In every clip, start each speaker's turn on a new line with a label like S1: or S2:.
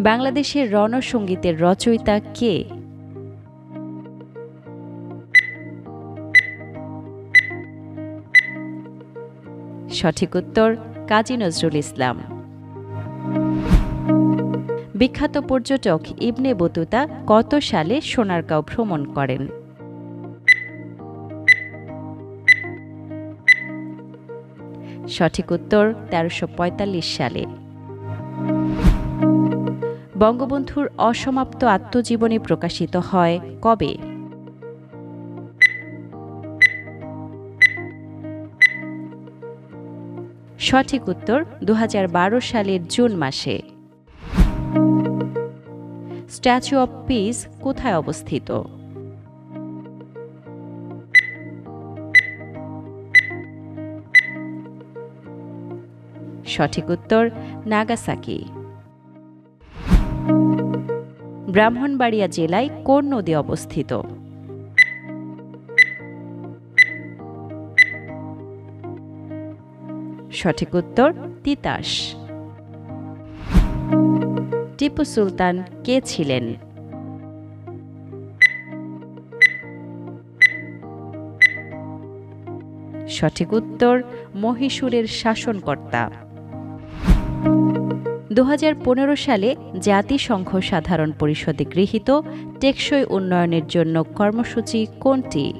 S1: বাংলাদেশের রণসঙ্গীতের রচয়িতা কে? সঠিক উত্তর, কাজী নজরুল ইসলাম। বিখ্যাত পর্যটক ইবনে বতুতা কত সালে সোনারগাঁও ভ্রমণ করেন? সঠিক উত্তর তেরোশো সালে। বঙ্গবন্ধুর অসমাপ্ত আত্মজীবনী প্রকাশিত হয় কবে? সঠিক উত্তর দু হাজার বারো সালের জুন মাসে। স্ট্যাচু অব পিস কোথায় অবস্থিত? সঠিক উত্তর নাগাসাকি। ব্রাহ্মণবাড়িয়া জেলায় কোন নদী অবস্থিত? সঠিক উত্তর তিতাস। টিপু সুলতান কে ছিলেন? সঠিক উত্তর মহীশূরের শাসনকর্তা। দু হাজার পনেরো সালে জাতিসংঘ সাধারণ পরিষদে গৃহীত টেকসই উন্নয়নের জন্য কর্মসূচি কোনটি?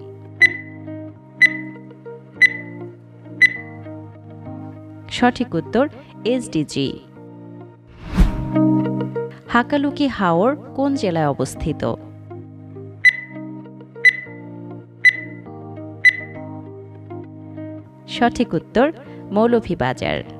S1: সঠিক উত্তর এসডিজি হাকালুকি হাওর কোন জেলায় অবস্থিত? সঠিক উত্তর, মৌলভীবাজার।